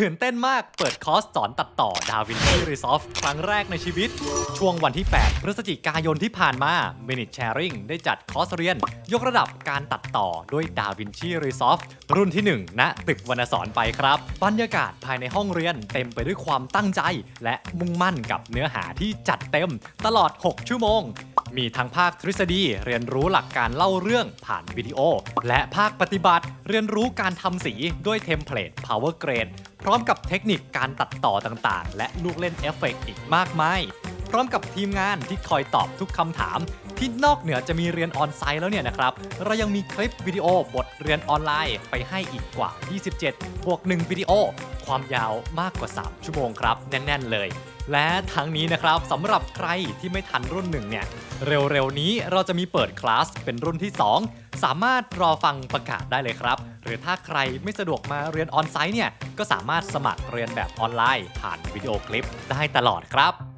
ตื่นเต้นมากเปิดคอร์สสอนตัดต่อ DaVinci Resolve ครั้งแรกในชีวิต ช่วงวันที่ 8 พฤศจิกายนที่ผ่านมา Minute Sharing ได้จัดคอร์สเรียน ยกระดับการตัดต่อด้วย DaVinci Resolve รุ่นที่ 1 ณ ตึกวรรณสอนไปครับ บรรยากาศภายในห้องเรียนเต็มไปด้วยความตั้งใจ และมุ่งมั่นกับเนื้อหาที่จัดเต็มตลอด 6 ชั่วโมง มีทั้งภาคทฤษฎีเรียนรู้หลักการเล่าเรื่องผ่านวิดีโอ และภาคปฏิบัติเรียนรู้การทำสีด้วยเทมเพลต Power Grade พร้อมกับเทคนิคการตัดต่อต่างๆ และลูกเล่นเอฟเฟกต์อีกมากมาย พร้อมกับทีมงานที่คอยตอบทุกคำถาม ที่นอกเหนือจะมีเรียนออนไซต์แล้วเนี่ยนะครับ เรายังมีคลิปวิดีโอ บทเรียนออนไลน์ไปให้อีกกว่า 27 บวก 1 วิดีโอ ความยาวมากกว่า 3 ชั่วโมงครับ แน่น ๆ เลย และทั้งนี้นะครับสำหรับใครที่ไม่ทันรุ่นหนึ่งเนี่ย เร็ว ๆ นี้เราจะมีเปิดคลาสเป็นรุ่นที่ 2 สามารถรอฟังประกาศได้เลยครับ หรือถ้าใครไม่สะดวกมาเรียนออนไซต์เนี่ย ก็สามารถสมัครเรียนแบบออนไลน์ ผ่านวิดีโอคลิปได้ตลอดครับ